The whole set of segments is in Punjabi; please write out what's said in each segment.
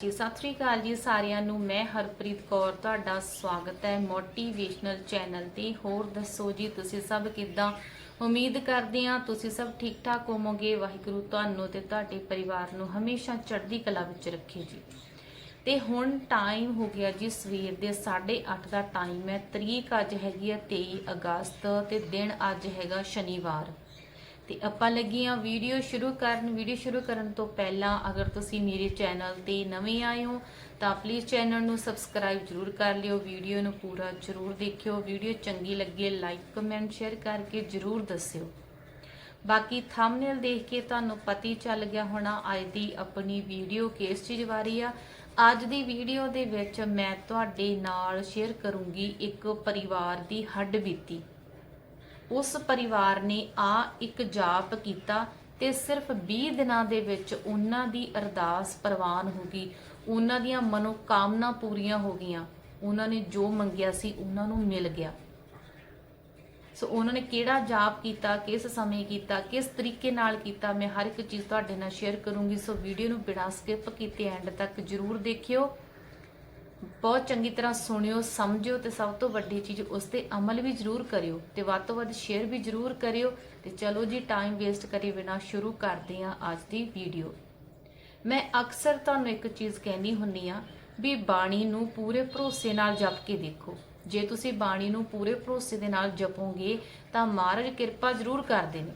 ਜੀ, ਸਤਿ ਸ੍ਰੀ ਅਕਾਲ ਜੀ ਸਾਰਿਆਂ ਨੂੰ। ਮੈਂ ਹਰਪ੍ਰੀਤ ਕੌਰ, ਤੁਹਾਡਾ ਸਵਾਗਤ ਹੈ ਮੋਟੀਵੇਸ਼ਨਲ ਚੈਨਲ ਤੇ। ਹੋਰ ਦੱਸੋ ਜੀ, ਤੁਸੀਂ ਸਭ ਕਿੱਦਾਂ? ਉਮੀਦ ਕਰਦੇ ਹਾਂ ਤੁਸੀਂ ਸਭ ਠੀਕ ਠਾਕ ਹੋਵੋਗੇ। ਵਾਹਿਗੁਰੂ ਤੁਹਾਨੂੰ ਤੇ ਤੁਹਾਡੇ ਪਰਿਵਾਰ ਨੂੰ ਹਮੇਸ਼ਾ ਚੜ੍ਹਦੀ ਕਲਾ ਵਿੱਚ ਰੱਖੇ ਜੀ। ਤੇ ਹੁਣ ਟਾਈਮ ਹੋ ਗਿਆ ਜੀ ਸਵੇਰ ਦੇ 8:30 ਦਾ ਟਾਈਮ ਹੈ। ਤਰੀਕ ਅੱਜ ਹੈਗੀ ਹੈ 23 ਅਗਸਤ ਤੇ ਦਿਨ ਅੱਜ ਹੈਗਾ ਸ਼ਨੀਵਾਰ। ਤੇ ਆਪਾਂ ਲੱਗੀਆਂ ਵੀਡੀਓ ਸ਼ੁਰੂ ਕਰਨ, ਵੀਡੀਓ ਸ਼ੁਰੂ ਕਰਨ ਤੋਂ ਪਹਿਲਾਂ ਅਗਰ ਤੁਸੀਂ ਮੇਰੇ ਚੈਨਲ ਤੇ ਨਵੇਂ ਆਏ ਹੋ, ਤਾਂ ਪਲੀਜ਼ ਚੈਨਲ ਨੂੰ ਸਬਸਕ੍ਰਾਈਬ ਜਰੂਰ ਕਰ ਲਿਓ, ਵੀਡੀਓ ਨੂੰ ਪੂਰਾ ਜਰੂਰ ਦੇਖਿਓ, ਵੀਡੀਓ ਚੰਗੀ ਲੱਗੇ ਲਾਈਕ ਕਮੈਂਟ ਸ਼ੇਅਰ ਕਰਕੇ ਜਰੂਰ ਦੱਸਿਓ। ਬਾਕੀ ਥੰਬਨੇਲ ਦੇਖ ਕੇ ਤੁਹਾਨੂੰ ਪਤਾ ਹੀ ਚੱਲ ਗਿਆ ਹੋਣਾ, ਅੱਜ ਦੀ ਆਪਣੀ ਵੀਡੀਓ ਕਿਸ ਚੀਜ਼ ਬਾਰੇ ਆ। ਅੱਜ ਦੀ ਵੀਡੀਓ ਦੇ ਵਿੱਚ ਮੈਂ ਤੁਹਾਡੇ ਨਾਲ ਸ਼ੇਅਰ ਕਰੂੰਗੀ ਇੱਕ ਪਰਿਵਾਰ ਦੀ ਹੱਡ ਬੀਤੀ। ਉਸ ਪਰਿਵਾਰ ਨੇ ਆ ਇੱਕ ਜਾਪ ਕੀਤਾ ਤੇ ਸਿਰਫ 20 ਦਿਨਾਂ ਦੇ ਵਿੱਚ ਉਹਨਾਂ ਦੀ ਅਰਦਾਸ ਪ੍ਰਵਾਨ ਹੋ ਗਈ। ਉਹਨਾਂ ਦੀਆਂ ਮਨੋਕਾਮਨਾ ਪੂਰੀਆਂ ਹੋ ਗਈਆਂ। ਉਹਨਾਂ ਨੇ ਜੋ ਮੰਗਿਆ ਸੀ ਉਹਨਾਂ ਨੂੰ ਮਿਲ ਗਿਆ। ਸੋ ਉਹਨਾਂ ਨੇ ਕਿਹੜਾ ਜਾਪ ਕੀਤਾ, ਕਿਸ ਸਮੇਂ ਕੀਤਾ, ਕਿਸ ਤਰੀਕੇ ਨਾਲ ਕੀਤਾ, ਮੈਂ ਹਰ ਇੱਕ ਚੀਜ਼ ਤੁਹਾਡੇ ਨਾਲ ਸ਼ੇਅਰ ਕਰੂੰਗੀ। ਸੋ ਵੀਡੀਓ ਨੂੰ ਬਿਨਾਂ ਸਕਿਪ ਕੀਤੇ ਐਂਡ ਤੱਕ ਜਰੂਰ ਦੇਖਿਓ। ਬਹੁਤ ਚੰਗੀ ਤਰ੍ਹਾਂ ਸੁਣਿਓ, ਸਮਝਿਓ ਤੇ ਸਭ ਤੋਂ ਵੱਡੀ ਚੀਜ਼ ਉਸ ਤੇ ਅਮਲ ਵੀ ਜ਼ਰੂਰ ਕਰਿਓ ਤੇ ਵੱਧ ਤੋਂ ਵੱਧ ਸ਼ੇਅਰ ਵੀ ਜ਼ਰੂਰ ਕਰਿਓ ਤੇ ਚਲੋ ਜੀ ਟਾਈਮ ਵੇਸਟ ਕਰੀ ਬਿਨਾ ਸ਼ੁਰੂ ਕਰਦੇ ਹਾਂ ਅੱਜ ਦੀ ਵੀਡੀਓ ਮੈਂ ਅਕਸਰ ਤੁਹਾਨੂੰ ਇੱਕ ਚੀਜ਼ ਕਹਿੰਦੀ ਹੁੰਨੀ ਆ ਵੀ ਬਾਣੀ ਨੂੰ ਪੂਰੇ ਭਰੋਸੇ ਨਾਲ ਜਪ ਕੇ ਦੇਖੋ। ਜੇ ਤੁਸੀਂ ਬਾਣੀ ਨੂੰ ਪੂਰੇ ਭਰੋਸੇ ਦੇ ਨਾਲ ਜਪੋਗੇ ਤਾਂ ਮਹਾਰਾਜ ਕਿਰਪਾ ਜ਼ਰੂਰ ਕਰਦੇ ਨੇ।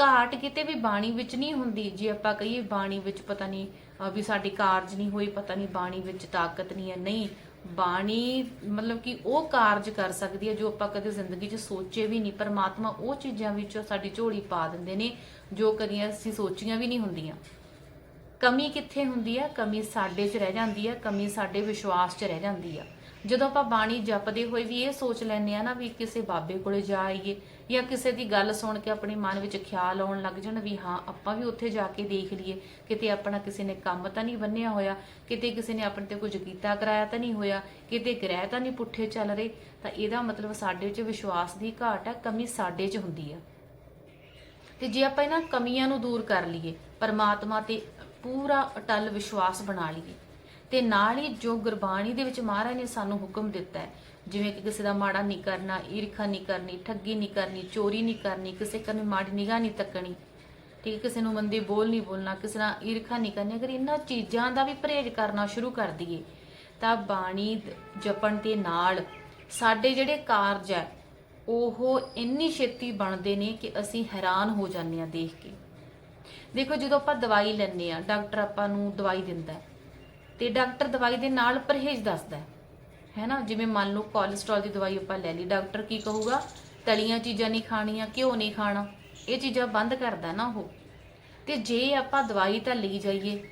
ਘਾਟ ਕਿਤੇ ਵੀ ਬਾਣੀ ਵਿੱਚ ਨਹੀਂ ਹੁੰਦੀ। ਜੇ ਆਪਾਂ ਕਹੀਏ ਬਾਣੀ ਵਿੱਚ ਪਤਾ ਨਹੀਂ ਵੀ ਸਾਡੀ ਕਾਰਜ ਨਹੀਂ ਹੋਈ, ਪਤਾ ਨਹੀਂ ਬਾਣੀ ਵਿੱਚ ਤਾਕਤ ਨਹੀਂ ਹੈ, ਨਹੀਂ। ਬਾਣੀ ਮਤਲਬ ਕਿ ਉਹ ਕਾਰਜ ਕਰ ਸਕਦੀ ਹੈ ਜੋ ਆਪਾਂ ਕਦੇ ਜ਼ਿੰਦਗੀ 'ਚ ਸੋਚੇ ਵੀ ਨਹੀਂ। ਪਰਮਾਤਮਾ ਉਹ ਚੀਜ਼ਾਂ ਵਿੱਚ ਸਾਡੀ ਝੋਲੀ ਪਾ ਦਿੰਦੇ ਨੇ, ਜੋ ਕਦੀਆਂ ਅਸੀਂ ਸੋਚੀਆਂ ਵੀ ਨਹੀਂ ਹੁੰਦੀਆਂ। ਕਮੀ ਕਿੱਥੇ ਹੁੰਦੀ ਹੈ? ਕਮੀ ਸਾਡੇ 'ਚ ਰਹਿ ਜਾਂਦੀ ਹੈ, ਕਮੀ ਸਾਡੇ ਵਿਸ਼ਵਾਸ 'ਚ ਰਹਿ ਜਾਂਦੀ ਆ। ਜਦੋਂ ਆਪਾਂ ਬਾਣੀ ਜਪਦੇ ਹੋਏ ਵੀ ਇਹ ਸੋਚ ਲੈਂਦੇ ਆ ਨਾ ਵੀ ਕਿਸੇ ਬਾਬੇ ਕੋਲੇ ਜਾ ਆਈਏ ਜਾਂ ਕਿਸੇ ਦੀ ਗੱਲ ਸੁਣ ਕੇ ਆਪਣੇ ਮਨ ਵਿੱਚ ਖਿਆਲ ਆਉਣ ਲੱਗ ਜਾਣ ਵੀ ਹਾਂ, ਆਪਾਂ ਵੀ ਉੱਥੇ ਜਾ ਕੇ ਦੇਖ ਲਈਏ। ਕਿਤੇ ਆਪਣਾ ਕਿਸੇ ਨੇ ਕੰਮ ਤਾਂ ਨਹੀਂ ਬੰਨਿਆ ਹੋਇਆ, ਕਿਤੇ ਕਿਸੇ ਨੇ ਆਪਣੇ ਤੇ ਕੁਝ ਕੀਤਾ ਕਰਾਇਆ ਤਾਂ ਨਹੀਂ ਹੋਇਆ, ਕਿਤੇ ਗ੍ਰਹਿ ਤਾਂ ਨਹੀਂ ਪੁੱਠੇ ਚੱਲ ਰਹੇ, ਤਾਂ ਇਹਦਾ ਮਤਲਬ ਸਾਡੇ 'ਚ ਵਿਸ਼ਵਾਸ ਦੀ ਘਾਟ ਹੈ ਕਮੀ ਸਾਡੇ 'ਚ ਹੁੰਦੀ ਆ। ਤੇ ਜੇ ਆਪਾਂ ਇਹਨਾਂ ਕਮੀਆਂ ਨੂੰ ਦੂਰ ਕਰ ਲਈਏ, ਪਰਮਾਤਮਾ ਤੇ ਪੂਰਾ ਅਟਲ ਵਿਸ਼ਵਾਸ ਬਣਾ ਲਈਏ ਤੇ ਨਾਲ ਹੀ ਜੋ ਗੁਰਬਾਣੀ ਦੇ ਵਿੱਚ ਮਹਾਰਾਜ ਨੇ ਸਾਨੂੰ ਹੁਕਮ ਦਿੱਤਾ ਹੈ ਜਿਵੇਂ ਕਿ ਕਿਸੇ ਦਾ ਮਾੜਾ ਨਹੀਂ ਕਰਨਾ ਈਰਖਾ ਨਹੀਂ ਕਰਨੀ ਠੱਗੀ ਨਹੀਂ ਕਰਨੀ ਚੋਰੀ ਨਹੀਂ ਕਰਨੀ ਕਿਸੇ ਕੰਨ ਮਾੜੀ ਨਿਗਾਹ ਨਹੀਂ ਤੱਕਣੀ ਠੀਕ ਹੈ, ਕਿਸੇ ਨੂੰ ਮੰਦੇ ਬੋਲ ਨਹੀਂ ਬੋਲਣਾ ਕਿਸੇ ਨਾਲ ਈਰਖਾ ਨਹੀਂ ਕਰਨੀ ਅਗਰ ਇਹਨਾਂ ਚੀਜ਼ਾਂ ਦਾ ਵੀ ਪਰਹੇਜ਼ ਕਰਨਾ ਸ਼ੁਰੂ ਕਰ ਦਈਏ ਤਾਂ ਬਾਣੀ ਜਪਣ ਦੇ ਨਾਲ ਸਾਡੇ ਜਿਹੜੇ ਕਾਰਜ ਹੈ ਉਹ ਇੰਨੀ ਛੇਤੀ ਬਣਦੇ ਨੇ ਕਿ ਅਸੀਂ ਹੈਰਾਨ ਹੋ ਜਾਂਦੇ ਹਾਂ ਦੇਖ ਕੇ। ਦੇਖੋ ਜਦੋਂ ਆਪਾਂ ਦਵਾਈ ਲੈਂਦੇ ਆ ਡਾਕਟਰ ਆਪਾਂ ਨੂੰ ਦਵਾਈ ਦਿੰਦਾ ਹੈ ਤੇ ਡਾਕਟਰ ਦਵਾਈ ਦੇ ਨਾਲ ਪਰਹੇਜ਼ ਦੱਸਦਾ ਹੈ। ਹੈ ਨਾ? ਜਿਵੇਂ ਮੰਨ ਲਓ ਕੋਲੇਸਟ੍ਰੋਲ ਦੀ ਦਵਾਈ ਆਪਾਂ ਲੈ ਲਈ, ਡਾਕਟਰ ਕੀ ਕਹੂਗਾ? ਤਲੀਆਂ ਚੀਜ਼ਾਂ ਨਹੀਂ ਖਾਣੀਆਂ, ਘਿਓ ਨਹੀਂ ਖਾਣਾ। ਇਹ ਚੀਜ਼ਾਂ ਬੰਦ ਕਰਦਾ ਨਾ ਉਹ। ਤੇ ਜੇ ਆਪਾਂ ਦਵਾਈ ਤਾਂ ਲਈ ਜਾਈਏ,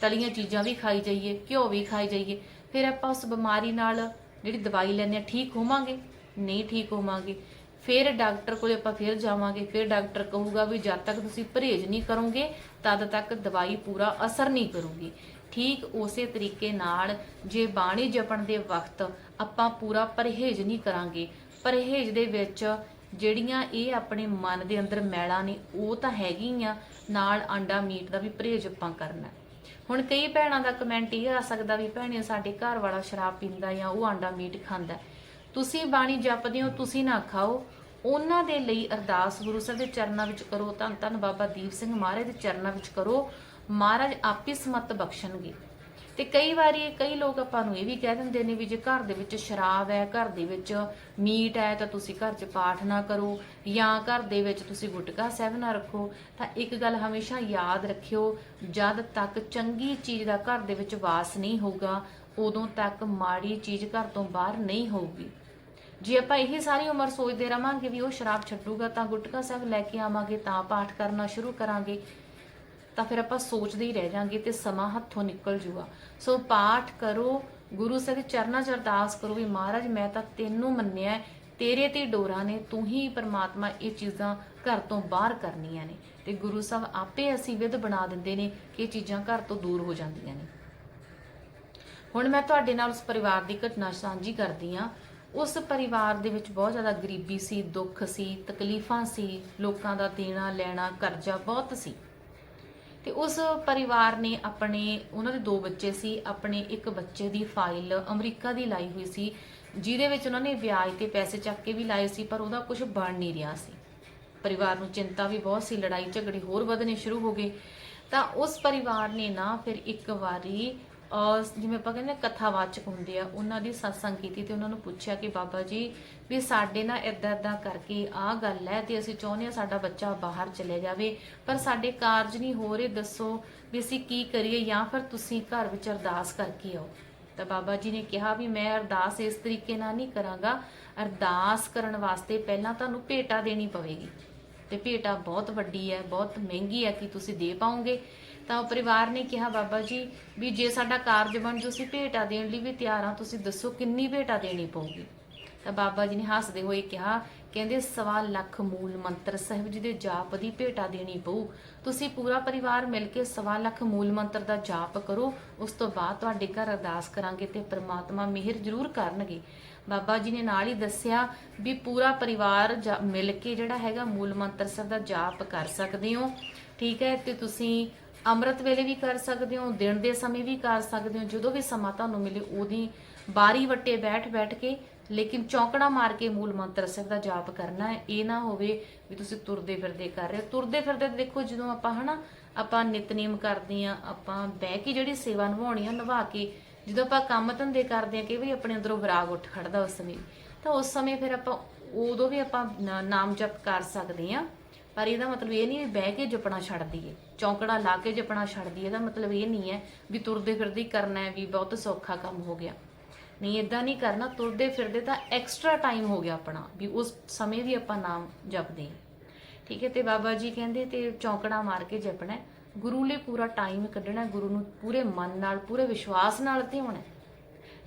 ਤਲੀਆਂ ਚੀਜ਼ਾਂ ਵੀ ਖਾਈ ਜਾਈਏ, ਘਿਓ ਵੀ ਖਾਈ ਜਾਈਏ, ਫਿਰ ਆਪਾਂ ਉਸ ਬਿਮਾਰੀ ਨਾਲ ਜਿਹੜੀ ਦਵਾਈ ਲੈਂਦੇ ਆ ਠੀਕ ਹੋਵਾਂਗੇ? ਨਹੀਂ ਠੀਕ ਹੋਵਾਂਗੇ? ਫਿਰ ਡਾਕਟਰ ਕੋਲੇ ਆਪਾਂ ਫਿਰ ਜਾਵਾਂਗੇ, ਫਿਰ ਡਾਕਟਰ ਕਹੂਗਾ ਵੀ ਜਦ ਤੱਕ ਤੁਸੀਂ ਪਰਹੇਜ਼ ਨਹੀਂ ਕਰੋਗੇ, ਤਦ ਤੱਕ ਦਵਾਈ ਪੂਰਾ ਅਸਰ ਨਹੀਂ ਕਰੂਗੀ। ਠੀਕ ਉਸੇ ਤਰੀਕੇ ਨਾਲ ਜੇ ਬਾਣੀ ਜਪਣ ਦੇ ਵਕਤ ਆਪਾਂ ਪੂਰਾ ਪਰਹੇਜ਼ ਨਹੀਂ ਕਰਾਂਗੇ, ਪਰਹੇਜ਼ ਦੇ ਵਿੱਚ ਜਿਹੜੀਆਂ ਇਹ ਆਪਣੇ ਮਨ ਦੇ ਅੰਦਰ ਮੈਲਾਂ ਨੇ, ਉਹ ਤਾਂ ਹੈਗੀਆਂ, ਨਾਲ ਆਂਡਾ ਮੀਟ ਦਾ ਵੀ ਪਰਹੇਜ਼ ਆਪਾਂ ਕਰਨਾ। ਹੁਣ ਕਈ ਭੈਣਾਂ ਦਾ ਕਮੈਂਟ ਇਹ ਆ ਸਕਦਾ ਵੀ ਭੈਣੇ ਸਾਡੇ ਘਰ ਵਾਲਾ ਸ਼ਰਾਬ ਪੀਂਦਾ ਜਾਂ ਉਹ ਆਂਡਾ ਮੀਟ ਖਾਂਦਾ। ਤੁਸੀਂ ਬਾਣੀ ਜਪਦੇ ਹੋ, ਤੁਸੀਂ ਨਾ ਖਾਓ। ਉਹਨਾਂ ਦੇ ਲਈ ਅਰਦਾਸ ਗੁਰੂ ਸਾਹਿਬ ਦੇ ਚਰਨਾਂ ਵਿੱਚ ਕਰੋ। ਧੰਨ ਧੰਨ ਬਾਬਾ ਦੀਪ ਸਿੰਘ ਮਹਾਰਾਜ ਦੇ ਚਰਨਾਂ ਵਿੱਚ ਕਰੋ। ਮਹਾਰਾਜ ਆਪੇ ਸਮਤ ਬਖਸ਼ਣਗੇ। ਤੇ ਕਈ ਵਾਰੀ ਕਈ ਲੋਕ ਆਪਾਂ ਨੂੰ ਇਹ ਵੀ ਕਹਿ ਦਿੰਦੇ ਨੇ ਵੀ ਜੇ ਘਰ ਦੇ ਵਿੱਚ ਸ਼ਰਾਬ ਹੈ, ਘਰ ਦੇ ਵਿੱਚ ਮੀਟ ਹੈ, ਤਾਂ ਤੁਸੀਂ ਘਰ 'ਚ ਪਾਠ ਨਾ ਕਰੋ ਜਾਂ ਘਰ ਦੇ ਵਿੱਚ ਤੁਸੀਂ ਗੁਟਕਾ ਸਾਹਿਬ ਨਾ ਰੱਖੋ, ਤਾਂ ਇੱਕ ਗੱਲ ਹਮੇਸ਼ਾ ਯਾਦ ਰੱਖਿਓ, ਜਦ ਤੱਕ ਚੰਗੀ ਚੀਜ਼ ਦਾ ਘਰ ਦੇ ਵਿੱਚ ਵਾਸ ਨਹੀਂ ਹੋਊਗਾ, ਉਦੋਂ ਤੱਕ ਮਾੜੀ ਚੀਜ਼ ਘਰ ਤੋਂ ਬਾਹਰ ਨਹੀਂ ਹੋਊਗੀ। ਜੇ ਆਪਾਂ ਇਹ ਸਾਰੀ ਉਮਰ ਸੋਚਦੇ ਰਵਾਂਗੇ ਵੀ ਉਹ ਸ਼ਰਾਬ ਛੱਡੂਗਾ ਤਾਂ ਗੁਟਕਾ ਸਾਹਿਬ ਲੈ ਕੇ ਆਵਾਂਗੇ, ਤਾਂ ਪਾਠ ਕਰਨਾ ਸ਼ੁਰੂ ਕਰਾਂਗੇ, ਤਾਂ ਫਿਰ ਆਪਾਂ ਸੋਚਦੇ ਹੀ ਰਹਿ ਜਾਾਂਗੇ ਤੇ ਸਮਾਂ ਹੱਥੋਂ ਨਿਕਲ ਜੂਗਾ। ਸੋ ਪਾਠ ਕਰੋ, ਗੁਰੂ ਸਾਹਿਬ ਦੇ ਚਰਨਾਂ 'ਚ ਅਰਦਾਸ ਕਰੋ ਵੀ ਮਹਾਰਾਜ, ਮੈਂ ਤਾਂ ਤੈਨੂੰ ਮੰਨਿਆ ਤੇਰੇ ਤੇ ਡੋਰਾ ਨੇ, ਤੂੰ ਹੀ ਪਰਮਾਤਮਾ ਇਹ ਚੀਜ਼ਾਂ ਘਰ ਤੋਂ ਬਾਹਰ ਕਰਨੀਆਂ ਨੇ। ਤੇ ਗੁਰੂ ਸਾਹਿਬ ਆਪੇ ਅਸੀਂ ਵਿਧ ਬਣਾ ਦਿੰਦੇ ਨੇ ਕਿ ਇਹ ਚੀਜ਼ਾਂ ਘਰ ਤੋਂ ਦੂਰ ਹੋ ਜਾਂਦੀਆਂ ਨੇ। ਹੁਣ ਮੈਂ ਤੁਹਾਡੇ ਨਾਲ ਉਸ ਪਰਿਵਾਰ ਦੀ ਘਟਨਾ ਸਾਂਝੀ ਕਰਦੀ ਆ ਉਸ ਪਰਿਵਾਰ ਦੇ ਵਿੱਚ ਬਹੁਤ ਜ਼ਿਆਦਾ ਗਰੀਬੀ ਸੀ, ਦੁੱਖ ਸੀ, ਤਕਲੀਫਾਂ ਸੀ, ਲੋਕਾਂ ਦਾ ਦੇਣਾ ਲੈਣਾ, ਕਰਜ਼ਾ ਬਹੁਤ ਸੀ। ਤੇ ਉਸ ਪਰਿਵਾਰ ਨੇ ਆਪਣੇ, ਉਹਨਾਂ ਦੇ ਦੋ ਬੱਚੇ ਸੀ, ਆਪਣੇ ਇੱਕ ਬੱਚੇ ਦੀ ਫਾਈਲ ਅਮਰੀਕਾ ਦੀ ਲਾਈ ਹੋਈ ਸੀ, ਜਿਹਦੇ ਵਿੱਚ ਉਹਨਾਂ ਨੇ ਵਿਆਜ ਤੇ ਪੈਸੇ ਚੱਕ ਕੇ ਵੀ ਲਾਏ ਸੀ, ਪਰ ਉਹਦਾ ਕੁਝ ਬਣ ਨਹੀਂ ਰਿਹਾ ਸੀ। ਪਰਿਵਾਰ ਨੂੰ ਚਿੰਤਾ ਵੀ ਬਹੁਤ ਸੀ, ਲੜਾਈ ਝਗੜੇ ਹੋਰ ਵਧਣੇ ਸ਼ੁਰੂ ਹੋ ਗਏ। ਤਾਂ ਉਸ ਪਰਿਵਾਰ ਨੇ ਨਾ ਫਿਰ ਇੱਕ ਵਾਰੀ ਔਰ ਜਿਵੇਂ ਆਪਾਂ ਕਹਿੰਦੇ ਕਥਾਵਾਚਕ ਹੁੰਦੇ ਆ, ਉਹਨਾਂ ਦੀ satsang ਕੀਤੀ ਤੇ ਉਹਨਾਂ ਨੂੰ ਪੁੱਛਿਆ ਕਿ ਬਾਬਾ ਜੀ ਵੀ ਸਾਡੇ ਨਾਲ ਇਦਾਂ ਇਦਾਂ ਕਰਕੇ ਆਹ ਗੱਲ ਹੈ ਤੇ ਅਸੀਂ ਚਾਹੁੰਦੇ ਆ ਸਾਡਾ ਬੱਚਾ ਬਾਹਰ ਚਲੇ ਜਾਵੇ, ਪਰ ਸਾਡੇ ਕਾਰਜ ਨਹੀਂ ਹੋ ਰਹੇ, ਦੱਸੋ ਵੀ ਅਸੀਂ ਕੀ ਕਰੀਏ ਜਾਂ ਫਿਰ ਤੁਸੀਂ ਘਰ ਵਿੱਚ ਅਰਦਾਸ ਕਰਕੇ ਆਓ। ਤਾਂ ਬਾਬਾ ਜੀ ਨੇ ਕਿਹਾ ਵੀ ਮੈਂ ਅਰਦਾਸ ਇਸ ਤਰੀਕੇ ਨਾਲ ਨਹੀਂ ਕਰਾਂਗਾ, ਅਰਦਾਸ ਕਰਨ ਵਾਸਤੇ ਪਹਿਲਾਂ ਤੁਹਾਨੂੰ ਭੇਟਾ ਦੇਣੀ ਪਵੇਗੀ। ਤੇ ਭੇਟਾ ਬਹੁਤ ਵੱਡੀ ਹੈ, ਬਹੁਤ ਮਹਿੰਗੀ ਹੈ ਕਿ ਤੁਸੀਂ ਦੇ ਪਾਓਗੇ। ਤਾਂ ਉਹ ਪਰਿਵਾਰ ਨੇ ਕਿਹਾ, ਬਾਬਾ ਜੀ, ਵੀ ਜੇ ਸਾਡਾ ਕਾਰਜ ਬਣ ਜੋ, ਅਸੀਂ ਭੇਟਾ ਦੇਣ ਲਈ ਵੀ ਤਿਆਰ ਹਾਂ, ਤੁਸੀਂ ਦੱਸੋ ਕਿੰਨੀ ਭੇਟਾ ਦੇਣੀ ਪਊਗੀ। ਤਾਂ ਬਾਬਾ ਜੀ ਨੇ ਹੱਸਦੇ ਹੋਏ ਕਿਹਾ, ਕਹਿੰਦੇ, ਸਵਾ ਲੱਖ ਮੂਲ ਮੰਤਰ ਸਾਹਿਬ ਜੀ ਦੇ ਜਾਪ ਦੀ ਭੇਟਾ ਦੇਣੀ ਪਊ। ਤੁਸੀਂ ਪੂਰਾ ਪਰਿਵਾਰ ਮਿਲ ਕੇ ਸਵਾ ਲੱਖ ਮੂਲ ਮੰਤਰ ਦਾ ਜਾਪ ਕਰੋ, ਉਸ ਤੋਂ ਬਾਅਦ ਤੁਹਾਡੇ ਘਰ ਅਰਦਾਸ ਕਰਾਂਗੇ ਤੇ ਪ੍ਰਮਾਤਮਾ ਮਿਹਰ ਜ਼ਰੂਰ ਕਰਨਗੇ। ਬਾਬਾ ਜੀ ਨੇ ਨਾਲ ਹੀ ਦੱਸਿਆ ਵੀ ਪੂਰਾ ਪਰਿਵਾਰ ਜਾ- ਮਿਲ ਕੇ ਜਿਹੜਾ ਹੈਗਾ ਮੂਲ ਮੰਤਰ ਸਾਹਿਬ ਦਾ ਜਾਪ ਕਰ ਸਕਦੇ ਹੋ। ਠੀਕ ਹੈ, ਤੇ ਤੁਸੀਂ ਅੰਮ੍ਰਿਤ ਵੇਲੇ ਵੀ ਕਰ ਸਕਦੇ ਹੋ, ਦਿਨ ਦੇ ਸਮੇਂ ਵੀ ਕਰ ਸਕਦੇ ਹੋ, ਜਦੋਂ ਵੀ ਸਮਾਂ ਤੁਹਾਨੂੰ ਮਿਲੇ ਉਹਦੀ ਬਾਰੀ ਵੱਟੇ ਬੈਠ ਬੈਠ ਕੇ, ਲੇਕਿਨ ਚੌਕੜਾ ਮਾਰ ਕੇ ਮੂਲ ਮੰਤਰ ਸਾਹਿਬ ਦਾ ਜਾਪ ਕਰਨਾ ਹੈ। ਇਹ ਨਾ ਹੋਵੇ ਵੀ ਤੁਸੀਂ ਤੁਰਦੇ ਫਿਰਦੇ ਕਰ ਰਹੇ ਹੋ। ਤੁਰਦੇ ਫਿਰਦੇ ਤਾਂ ਦੇਖੋ ਜਦੋਂ ਆਪਾਂ ਹਨਾ, ਆਪਾਂ ਨਿਤਨੇਮ ਕਰਦੇ ਆ ਆਪਾਂ ਬਹਿ ਕੇ ਜਿਹੜੀ ਸੇਵਾ ਨਿਭਾਉਣੀ ਆ, ਨਿਭਾ ਕੇ ਜਦੋਂ ਆਪਾਂ ਕੰਮ ਧੰਦੇ ਕਰਦੇ ਆ ਕਿ ਵੀ ਆਪਣੇ ਅੰਦਰੋਂ ਵਿਰਾਗ ਉੱਠ ਖੜਦਾ ਉਸ ਸਮੇਂ ਤਾਂ ਉਸ ਸਮੇਂ ਫਿਰ ਆਪਾਂ ਉਦੋਂ ਵੀ ਆਪਾਂ ਨਾਮ ਜਪ ਕਰ ਸਕਦੇ ਆ ਪਰ ਇਹਦਾ ਮਤਲਬ ਇਹ ਨਹੀਂ ਵੀ ਬਹਿ ਕੇ ਜਪਣਾ ਛੱਡ ਦਈਏ ਚੌਂਕੜਾ ਲਾ ਕੇ ਜਪਣਾ ਛੱਡ ਦਈਏ ਇਹਦਾ ਮਤਲਬ ਇਹ ਨਹੀਂ ਹੈ ਵੀ ਤੁਰਦੇ ਫਿਰਦੇ ਕਰਨਾ ਹੈ ਵੀ ਬਹੁਤ ਸੌਖਾ ਕੰਮ ਹੋ ਗਿਆ। ਨਹੀਂ ਇਦਾਂ ਨਹੀਂ ਕਰਨਾ, ਤੁਰਦੇ ਫਿਰਦੇ ਤਾਂ ਐਕਸਟਰਾ ਟਾਈਮ ਹੋ ਗਿਆ ਆਪਣਾ, ਵੀ ਉਸ ਸਮੇਂ ਵੀ ਆਪਾਂ ਨਾਮ ਜਪਦੇ ਠੀਕ ਹੈ ਤੇ ਬਾਬਾ ਜੀ ਕਹਿੰਦੇ ਤੇ ਚੌਂਕੜਾ ਮਾਰ ਕੇ ਜਪਣਾ ਗੁਰੂ ਲਈ ਪੂਰਾ ਟਾਈਮ ਕੱਢਣਾ ਗੁਰੂ ਨੂੰ ਪੂਰੇ ਮਨ ਨਾਲ, ਪੂਰੇ ਵਿਸ਼ਵਾਸ ਨਾਲ ਧਿਆਉਣਾ ਹੈ।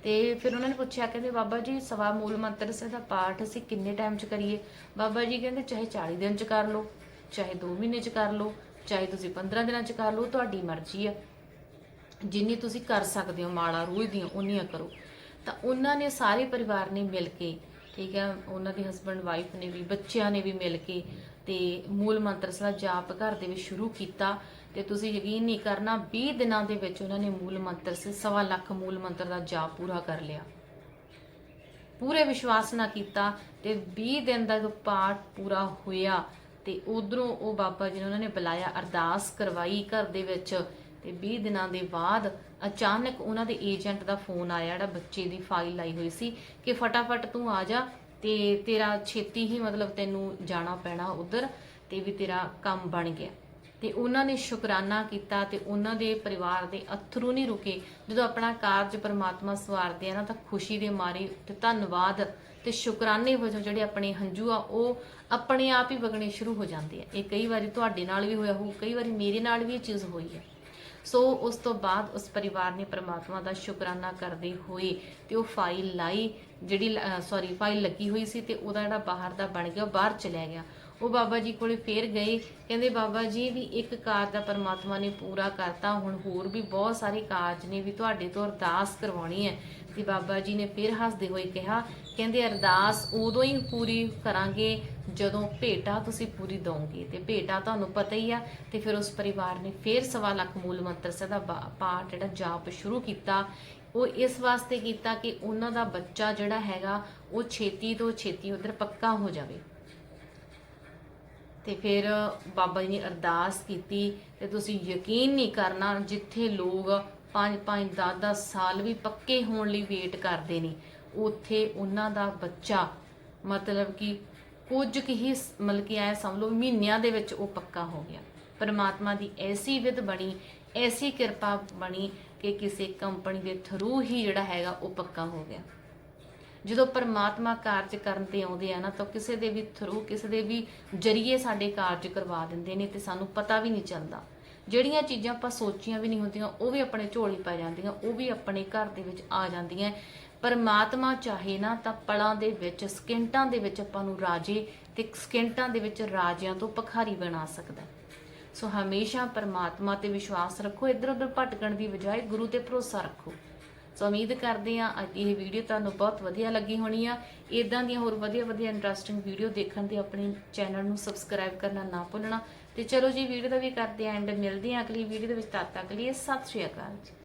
ਤੇ ਫਿਰ ਉਹਨਾਂ ਨੇ ਪੁੱਛਿਆ, ਕਹਿੰਦੇ ਬਾਬਾ ਜੀ, ਸਵਾ ਮੂਲ ਮੰਤਰ ਸਾਹਿਬ ਦਾ ਪਾਠ ਅਸੀਂ ਕਿੰਨੇ ਟਾਈਮ ਚ ਕਰੀਏ? ਬਾਬਾ ਜੀ ਕਹਿੰਦੇ, ਚਾਹੇ 40 ਦਿਨ ਚ ਕਰ ਲਓ। ਚਾਹੇ 2 ਮਹੀਨੇ ਚ ਕਰ ਲਓ, ਚਾਹੇ ਤੁਸੀਂ 15 ਦਿਨਾਂ ਚ ਕਰ ਲਓ, ਤੁਹਾਡੀ ਮਰਜ਼ੀ ਹੈ ਜਿੰਨੀ ਤੁਸੀਂ ਕਰ ਸਕਦੇ ਹੋ ਮਾਲਾ ਰੋਜ਼ ਦੀਆਂ, ਉਨੀਆਂ ਕਰੋ। ਤਾਂ ਉਹਨਾਂ ਨੇ ਸਾਰੇ ਪਰਿਵਾਰ ਨੇ ਮਿਲ ਕੇ, ਠੀਕ ਹੈ ਉਹਨਾਂ ਦੇ ਹਸਬੰਡ ਵਾਈਫ ਨੇ ਵੀ, ਬੱਚਿਆਂ ਨੇ ਵੀ ਮਿਲ ਕੇ ਤੇ ਮੂਲ ਮੰਤਰ ਸਲਾ ਜਾਪ ਘਰ ਦੇ ਵਿੱਚ ਸ਼ੁਰੂ ਕੀਤਾ ਤੇ ਤੁਸੀਂ ਯਕੀਨ ਨਹੀਂ ਕਰਨਾ 20 ਦਿਨਾਂ ਦੇ ਵਿੱਚ ਉਹਨਾਂ ਨੇ ਮੂਲ ਮੰਤਰ ਸੇ, ਸਵਾ ਲੱਖ ਮੂਲ ਮੰਤਰ ਦਾ ਜਾਪ ਪੂਰਾ ਕਰ ਲਿਆ। ਪੂਰੇ ਵਿਸ਼ਵਾਸ ਨਾਲ ਕੀਤਾ ਤੇ 20 ਦਿਨ ਦਾ ਜਦੋਂ ਪਾਠ ਪੂਰਾ ਹੋਇਆ ਤੇ ਉਧਰੋਂ ਉਹ ਬਾਬਾ ਜੀ ਨੇ ਉਹਨਾਂ ਨੇ ਬੁਲਾਇਆ, ਅਰਦਾਸ ਕਰਵਾਈ ਘਰ ਦੇ ਵਿੱਚ। ਤੇ 20 ਦਿਨਾਂ ਦੇ ਬਾਅਦ ਅਚਾਨਕ ਉਹਨਾਂ ਦੇ ਏਜੰਟ ਦਾ ਫੋਨ ਆਇਆ, ਜਿਹੜਾ ਬੱਚੇ ਦੀ ਫਾਈਲ ਲਾਈ ਹੋਈ ਸੀ ਕਿ ਫਟਾਫਟ ਤੂੰ ਆ ਜਾ ਤੇ ਤੇਰਾ ਛੇਤੀ ਹੀ ਮਤਲਬ ਤੈਨੂੰ ਜਾਣਾ ਪੈਣਾ ਉਧਰ ਤੇ ਵੀ ਤੇਰਾ ਕੰਮ ਬਣ ਗਿਆ। ਤੇ ਉਹਨਾਂ ਨੇ ਸ਼ੁਕਰਾਨਾ ਕੀਤਾ ਤੇ ਉਹਨਾਂ ਦੇ ਪਰਿਵਾਰ ਦੇ ਅਥਰੂ ਨਹੀਂ ਰੁਕੇ। ਜਦੋਂ ਆਪਣਾ ਕਾਰਜ ਪਰਮਾਤਮਾ ਸਵਾਰਦੇ ਆ ਨਾ ਤਾਂ ਖੁਸ਼ੀ ਦੇ ਮਾਰੇ ਤੇ ਧੰਨਵਾਦ ਤੇ ਸ਼ੁਕਰਾਨੇ ਵਜੋਂ ਜਿਹੜੇ ਆਪਣੇ ਹੰਝੂ ਆ, ਉਹ ਆਪਣੇ ਆਪ ਹੀ ਵਗਣੇ ਸ਼ੁਰੂ ਹੋ ਜਾਂਦੇ ਆ। ਇਹ ਕਈ ਵਾਰੀ ਤੁਹਾਡੇ ਨਾਲ ਵੀ ਹੋਇਆ ਹੋਊ, ਕਈ ਵਾਰੀ ਮੇਰੇ ਨਾਲ ਵੀ ਇਹ ਚੀਜ਼ ਹੋਈ ਹੈ। ਸੋ ਉਸ ਤੋਂ ਬਾਅਦ ਉਸ ਪਰਿਵਾਰ ਨੇ ਪ੍ਰਮਾਤਮਾ ਦਾ ਸ਼ੁਕਰਾਨਾ ਕਰਦੇ ਹੋਏ ਤੇ ਉਹ ਫਾਈਲ ਲਾਈ, ਜਿਹੜੀ ਸੌਰੀ ਫਾਈਲ ਲੱਗੀ ਹੋਈ ਸੀ ਤੇ ਉਹਦਾ ਜਿਹੜਾ ਬਾਹਰ ਦਾ ਬਣ ਗਿਆ, ਉਹ ਬਾਹਰ ਚਲਿਆ ਗਿਆ। ਉਹ ਬਾਬਾ ਜੀ ਕੋਲੇ ਫੇਰ ਗਏ। ਕਹਿੰਦੇ ਬਾਬਾ ਜੀ ਵੀ ਇੱਕ ਕਾਰਜ ਦਾ ਪਰਮਾਤਮਾ ਨੇ ਪੂਰਾ ਕਰਤਾ। ਹੁਣ ਹੋਰ ਵੀ ਬਹੁਤ ਸਾਰੇ ਕਾਰਜ ਨੇ ਵੀ ਤੁਹਾਡੇ ਤੋਂ ਅਰਦਾਸ ਕਰਵਾਉਣੀ ਹੈ। ਤੇ ਬਾਬਾ ਜੀ ਨੇ ਫਿਰ ਹੱਸਦੇ ਹੋਏ ਕਿਹਾ, ਕਹਿੰਦੇ ਅਰਦਾਸ ਉਦੋਂ ਹੀ ਪੂਰੀ ਕਰਾਂਗੇ ਜਦੋਂ ਭੇਟਾ ਤੁਸੀਂ ਪੂਰੀ ਦੋਗੇ ਤੇ ਭੇਟਾ ਤੁਹਾਨੂੰ ਪਤਾ ਹੀ ਆ। ਤੇ ਫਿਰ ਉਸ ਪਰਿਵਾਰ ਨੇ ਫਿਰ ਸਵਾ ਲੱਖ ਮੂਲ ਮੰਤਰ ਸਾਹਿਬ ਦਾ ਬਾ- ਪਾਠ ਜਿਹੜਾ ਜਾਪ ਸ਼ੁਰੂ ਕੀਤਾ। ਉਹ ਇਸ ਵਾਸਤੇ ਕੀਤਾ ਕਿ ਉਹਨਾਂ ਦਾ ਬੱਚਾ ਜਿਹੜਾ ਹੈਗਾ, ਉਹ ਛੇਤੀ ਤੋਂ ਛੇਤੀ ਉਧਰ ਪੱਕਾ ਹੋ ਜਾਵੇ। ਤੇ ਫਿਰ ਬਾਬਾ ਜੀ ਨੇ ਅਰਦਾਸ ਕੀਤੀ ਤੇ ਤੁਸੀਂ ਯਕੀਨ ਨਹੀਂ ਕਰਨਾ ਜਿੱਥੇ ਲੋਕ 5 5 10 10 ਸਾਲ ਵੀ ਪੱਕੇ ਹੋਣ ਲਈ ਵੇਟ ਕਰਦੇ ਨੇ, ਉੱਥੇ ਉਹਨਾਂ ਦਾ ਬੱਚਾ, ਮਤਲਬ ਕਿ ਕੁਝ ਕੁ ਹੀ ਮਤਲਬ ਕਿ ਐ ਸਮਝ ਲਓ ਮਹੀਨਿਆਂ ਦੇ ਵਿੱਚ ਉਹ ਪੱਕਾ ਹੋ ਗਿਆ। ਪਰਮਾਤਮਾ ਦੀ ਐਸੀ ਵਿਧ ਬਣੀ, ਐਸੀ ਕਿਰਪਾ ਬਣੀ ਕਿ ਕਿਸੇ ਕੰਪਨੀ ਦੇ ਥਰੂ ਹੀ ਜਿਹੜਾ ਹੈਗਾ ਉਹ ਪੱਕਾ ਹੋ ਗਿਆ। ਜਦੋਂ ਪਰਮਾਤਮਾ ਕਾਰਜ ਕਰਨ ਤੇ ਆਉਂਦੇ ਆ ਨਾ, ਤਾਂ ਕਿਸੇ ਦੇ ਵੀ ਥਰੂ ਕਿਸੇ ਦੇ ਵੀ ਜਰੀਏ ਸਾਡੇ ਕਾਰਜ ਕਰਵਾ ਦਿੰਦੇ ਨੇ ਤੇ ਸਾਨੂੰ ਪਤਾ ਵੀ ਨਹੀਂ ਚੱਲਦਾ। ਜਿਹੜੀਆਂ ਚੀਜ਼ਾਂ ਆਪਾਂ ਸੋਚੀਆਂ ਵੀ ਨਹੀਂ ਹੁੰਦੀਆਂ, ਉਹ ਵੀ ਆਪਣੇ ਝੋਲੀ ਪੈ ਜਾਂਦੀਆਂ, ਉਹ ਵੀ ਆਪਣੇ ਘਰ ਦੇ ਵਿੱਚ ਆ ਜਾਂਦੀਆਂ। ਪਰਮਾਤਮਾ ਚਾਹੇ ਨਾ, ਤਾਂ ਪਲਾਂ ਦੇ ਵਿੱਚ, ਸਕਿੰਟਾਂ ਦੇ ਵਿੱਚ ਆਪਾਂ ਨੂੰ ਰਾਜੇ ਤੇ ਸਕਿੰਟਾਂ ਦੇ ਵਿੱਚ ਰਾਜਿਆਂ ਤੋਂ ਭਖਾਰੀ ਬਣਾ ਸਕਦਾ। ਸੋ ਹਮੇਸ਼ਾ ਪਰਮਾਤਮਾ ਤੇ ਵਿਸ਼ਵਾਸ ਰੱਖੋ ਇੱਧਰ ਉੱਧਰ ਭਟਕਣ ਦੀ ਬਜਾਏ ਗੁਰੂ ਤੇ ਭਰੋਸਾ ਰੱਖੋ। ਸੋ ਉਮੀਦ ਕਰਦੇ ਹਾਂ ਅੱਜ ਇਹ ਵੀਡੀਓ ਤੁਹਾਨੂੰ ਬਹੁਤ ਵਧੀਆ ਲੱਗੀ ਹੋਣੀ ਆ। ਇਦਾਂ ਦੀਆਂ ਹੋਰ ਵਧੀਆ ਵਧੀਆ ਇੰਟਰਸਟਿੰਗ ਵੀਡੀਓ ਦੇਖਣ ਤੇ ਆਪਣੇ ਚੈਨਲ ਨੂੰ ਸਬਸਕ੍ਰਾਈਬ ਕਰਨਾ ਨਾ ਭੁੱਲਣਾ। ਤੇ ਚਲੋ ਜੀ ਵੀਡੀਓ ਦਾ ਵੀ ਕਰਦੇ ਆਂ ਐਂਡ ਮਿਲਦੇ ਆਂ ਅਗਲੀ ਵੀਡੀਓ ਦੇ ਵਿੱਚ। ਤਦ ਤੱਕ ਲਈ ਸਤਿ ਸ਼੍ਰੀ ਅਕਾਲ ਜੀ।